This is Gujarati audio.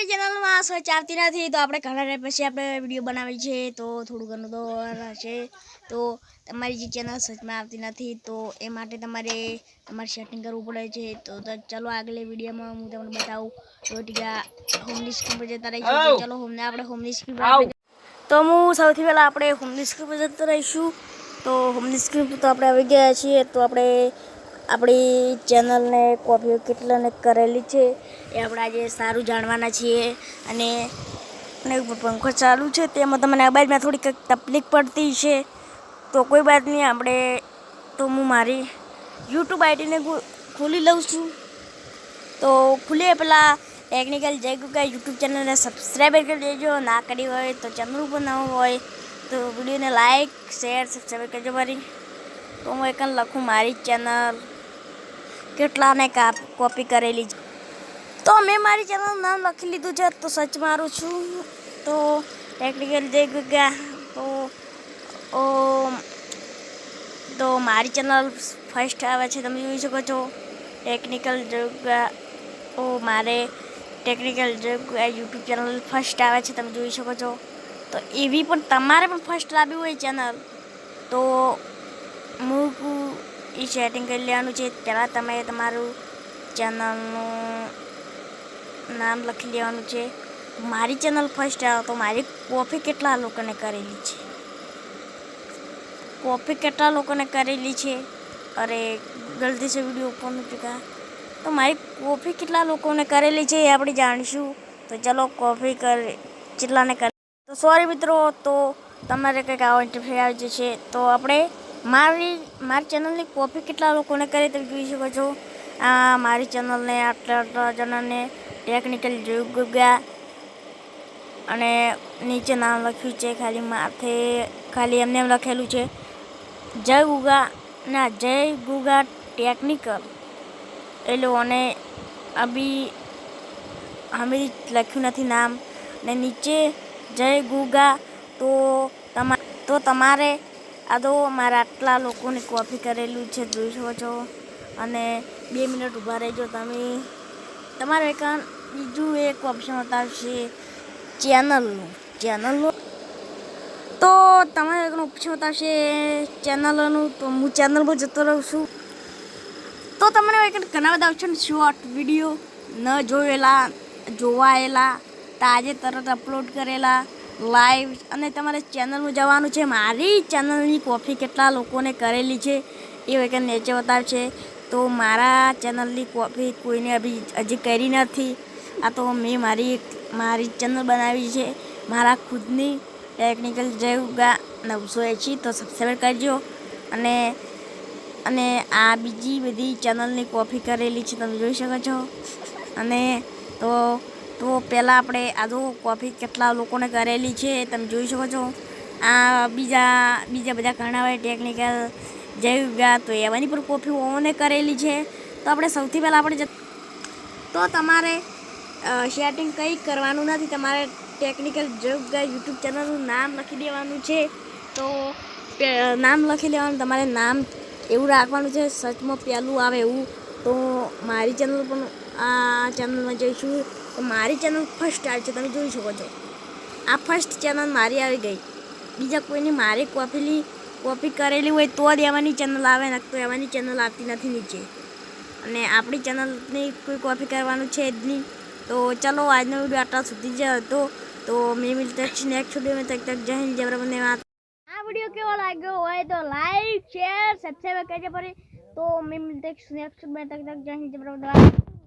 તમારી ચેનલમાં સર્ચ આવતી નથી. તો આપણે ઘણા પછી આપણે વીડિયો બનાવી છે તો થોડું ઘણું તો હશે તો તમારી જે ચેનલ સર્ચમાં આવતી નથી તો એ માટે તમારે તમારે સેટિંગ કરવું પડે છે. તો ચલો આગલે વિડીયોમાં હું તમને બતાવું. તો ટીકા હોમની સ્ક્રીન પર જતા રહીશું. ચલો હોમને આપણે હોમની સ્ક્રીન પર તો હું સૌથી પહેલાં આપણે હોમની સ્ક્રીન પર જતા રહીશું. તો હોમની સ્ક્રીન પર તો આપણે આવી ગયા છીએ. તો આપણે આપણી ચેનલને કોપીઓ કેટલાને કરેલી છે એ આપણે આજે સારું જાણવાના છીએ અને પંખો ચાલુ છે તેમાં તમને અવાજમાં થોડીક તકલીફ પડતી છે. તો કોઈ વાત નહીં, આપણે તો હું મારી યુટ્યુબ આઈડીને ખોલી લઉં છું. તો ખુલે પહેલાં ટેકનિકલ જય ગુગા યુટ્યુબ ચેનલને સબસ્ક્રાઈબ કરી દેજો. ના કરી હોય તો ચેનલ ઉપર ન હોય તો વિડીયોને લાઈક શેર સબસ્ક્રાઈબ કરજો મારી. તો હું એક લખું મારી ચેનલ. કેટલાને કાપ કરેલી તો મેં મારી ચેનલનું નામ લખી લીધું છે, તો સર્ચ મારું છું. તો ટેકનિકલ જય ગુગા તો, ઓ, તો મારી ચેનલ ફર્સ્ટ આવે છે, તમે જોઈ શકો છો. ટેકનિકલ જગ્યા ઓ મારે ટેકનિકલ જગ્યા યુટ્યુબ ચેનલ ફર્સ્ટ આવે છે, તમે જોઈ શકો છો. તો એવી પણ તમારે પણ ફર્સ્ટ લાવી હોય ચેનલ તો હું એ સેટિંગ કરી લેવાનું છે. પહેલાં તમે તમારું ચેનલનું નામ લખી લેવાનું છે. મારી ચેનલ ફર્સ્ટ આવે તો મારી કોપી કેટલા લોકોને કરેલી છે? કોપી કેટલા લોકોને કરેલી છે? અરે, ગલતી વીડિયો ઉપરનું ચૂકા તો મારી કોપી કેટલા લોકોને કરેલી છે એ આપણે જાણીશું. તો ચલો કોપી કરે કેટલાને કરે તો સોરી મિત્રો, તો તમારે કંઈક આવો ઇન્ટરફેર આવી જશે. તો આપણે મારી મારી ચેનલની કોપી કેટલા લોકોને કરી તમે જોઈ શકો છો? આ મારી ચેનલને આટલા આટલા જણાને ટેકનિકલ જોગા અને નીચે નામ લખ્યું છે, ખાલી માથે, ખાલી એમને એમ લખેલું છે, જય ગુગા. ના, જય ગુગા ટેકનિકલ એ લોકોને અભી અમે લખ્યું નથી નામ. ને નીચે, જય ગુગા. તો તમા, તો તમારે આ તો મારા આટલા લોકોની કોપી કરેલું છે, જોઈ શકો છો. અને બે મિનિટ ઊભા રહેજો તમે. તમારે એક બીજું એક ઓપ્શન બતાવશે, ચેનલનું. ચેનલનું? તો તમારે એક ઓપ્શન બતાવશે, ચેનલનું. તો હું ચેનલ પર જતો રહું છું. તો તમને એક ઘણા બધા ઓપ્શન શોર્ટ વીડિયો ન જોયેલા, જોવાયેલા, તાજે તરત અપલોડ કરેલા લાઈવ અને તમારે ચેનલમાં જવાનું છે. મારી ચેનલની કોપી કેટલા લોકોને કરેલી છે એ એક નીચે બતાવે છે તો મારા ચેનલની કોપી કોઈને હજી હજી કરી નથી. આ તો મેં મારી મારી ચેનલ બનાવી છે. મારા ખુદની ટેકનિકલ જયુગા નવસો એંશી, તો સબસ્ક્રાઈબ કરજો. અને અને આ બીજી બધી ચેનલની કોપી કરેલી છે, તમે જોઈ શકો છો. અને તો તો પહેલાં આપણે આ જો કોફી કેટલા લોકોને કરેલી છે તમે જોઈ શકો છો. આ બીજા બીજા બધા ઘણા હોય ટેકનિકલ જયુગા તો એવાની પણ કોફી ઓને કરેલી છે. તો આપણે સૌથી પહેલાં આપણે તો તમારે સેટિંગ કંઈ કરવાનું નથી. તમારે ટેકનિકલ જયુગા યુટ્યુબ ચેનલનું નામ લખી દેવાનું છે. તો નામ લખી લેવાનું, તમારે નામ એવું રાખવાનું છે, સચમાં પહેલું આવે એવું. તો મારી ચેનલ પણ આ ચેનલમાં જઈશું તો મારી ચેનલ ફર્સ્ટ આવી છે. તમે જોઈ શકો છો. આ ફર્સ્ટ ચેનલ મારી આવી ગઈ. બીજા કોઈની મારી કોપીલી કોપી કરેલી હોય તો જ એવાની ચેનલ આવે ને તો એવાની ચેનલ આવતી નથી નીચે. અને આપણી ચેનલની કોઈ કોપી કરવાનું છે જ નહીં. તો ચલો, આજનો વીડિયો આટલા સુધી જ હતો. તો મેં મિલતા નેક્સ્ટ વીડિયો તક તક જય હિન્દ જબરા બંને વાત આ વીડિયો કેવો લાગ્યો હોય તો લાઈક શેર સબસ્ક્રાઈબ કરજો ફરી. તો મેં મિલતા નેક્સ્ટ વીડિયો તક તક જય હિન્દ, જય પ્રબંધ